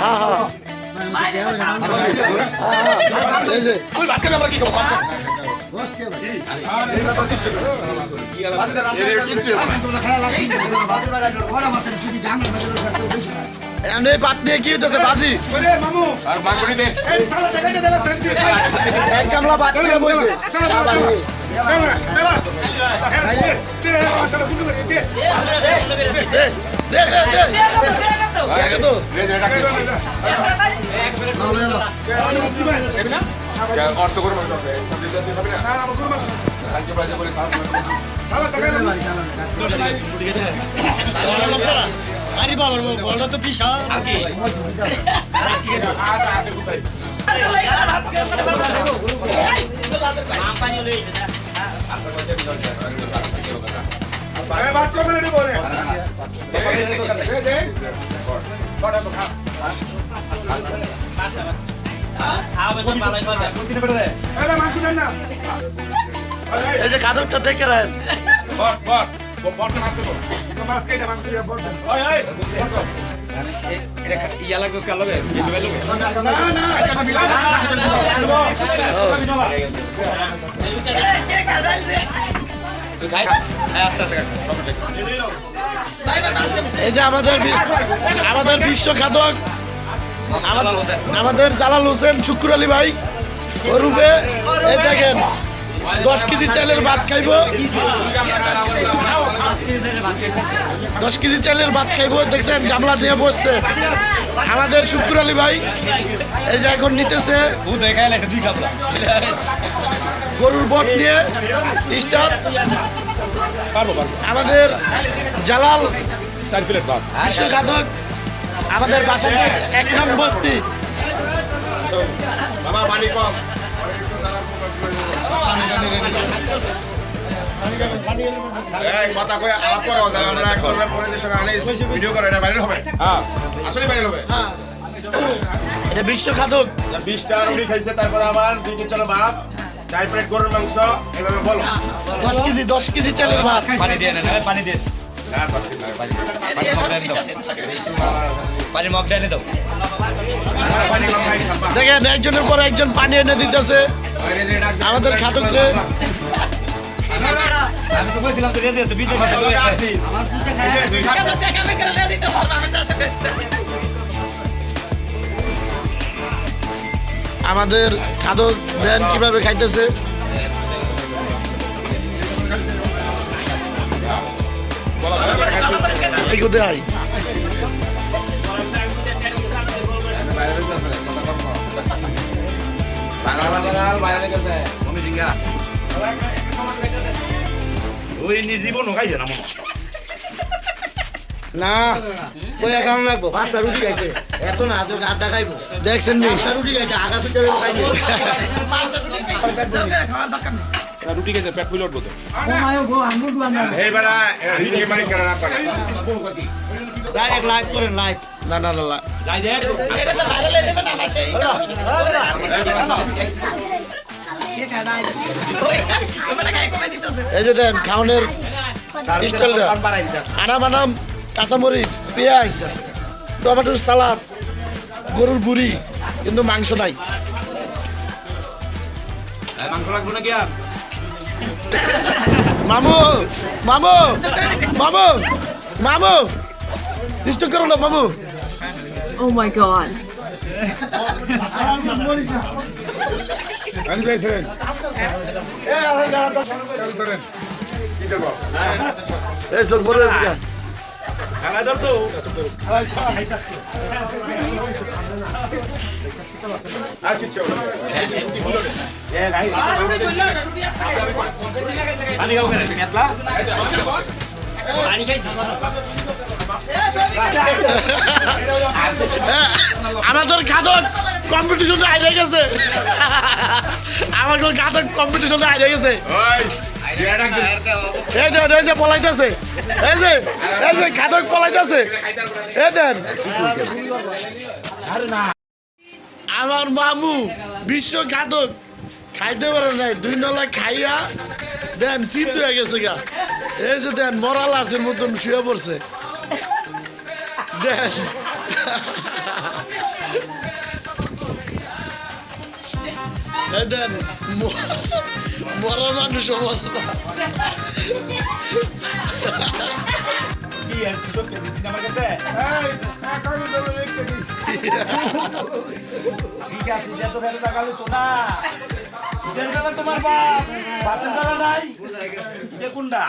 হ্যাঁ হ্যাঁ এমনি পাত নিয়ে কি হইতেছে বাজি এক বইছে দে দে দে অর্থ করে মানুষ আছে পয়সা করে আরে বাবার বলটা তো বিশাল কি পানি না। ভালোই করবে এই যে কাদরটা দেখে রাখেন। এই যে আমাদের আমাদের আমাদের আমাদের জালাল হোসেন শুক্র আলী ভাই ওরূপে এই দেখেন দশ কেজি চালের ভাত খাইব। দশ কেজি চালের ভাত খাইব দেখছেন গামলা দিয়ে বসছে। আমাদের শুক্র আলী ভাই এই যে এখন নিতেছে। গরুর বট নিয়ে স্টার আমাদের জালাল বিশ্বঘাতক আমাদের বাসা এক নং বস্তি। বাবা পানি কম। কথা কয়ে আলাপ করো যে আমরা এখন আনে ভিডিও করে এটা ভাইরাল হবে? হ্যাঁ। আসলে ভাইরাল হবে? এটা বিশটা রুটি খাইছে তারপরে আবার দুই চলো ভাত চার প্লেট গরুর মাংস এইভাবে বলো। দশ কেজি দশ কেজি চালের ভাত। পানি দিয়ে না পানি দিয়ে। হ্যাঁ পানি দিয়ে খাবা দেখেন একজনের পর একজন পানি এনে দিতেছে। আমাদের খাতকরে আমি তো বলছিলাম তো রেডি তো বিজয় সাথে আমরা আছি। এই যে দুই হাত আমাদের খাদক দেন কীভাবে খাইতেছে? কোথায় হয় ওই নি জীবন খাইছে না মনে না ওই একাউন্ট লাগবো। পাঁচটা রুটি খাইছে। এত না তো আড্ডা খাইবো। দেখছেন নি? পাঁচটা রুটি খাইছে আগা থেকে খাইছে। রুটি খেয়েছে পেট ফুলে উঠবো তো। এই বেড়া ভিডিও মানে না পারে ডাইরেক্ট লাইভ করেন লাইভ না না না এই যে দেন খাওনের স্টাইলটা। আনা বানাম কাঁচামরিচ পেঁয়াজ টমেটোর সালাদ গরুর বুড়ি কিন্তু মাংস নাই। মাংস লাগবে না কি আর? মামু মামু মামু মামু ডিস্টার্ব করো না মামু। Oh. আমি এই চোখ বড় আমাদের খাদক কম্পিটিশনে আইরে গেছে। আমাদের খাদক কম্পিটিশনে আইরে গেছে। যে পলাইতেছে। যে খাদক পলাইতেছে। আমার মামু বিশ্ব খাদক। খাইতে পারে নাই। দুই নলা খাইয়া, দেন, চিত হয়ে গেছে গা। এই যে দেন, মরাল আছে মতন শুয়ে পড়ছে। দেন। দেন মরা মানুষ। কাছে? ঠিক আছে যে তো বেলা জাগালে তো না। ঈদের তোমার বাপ বাপের বেলা নাই? কোনটা?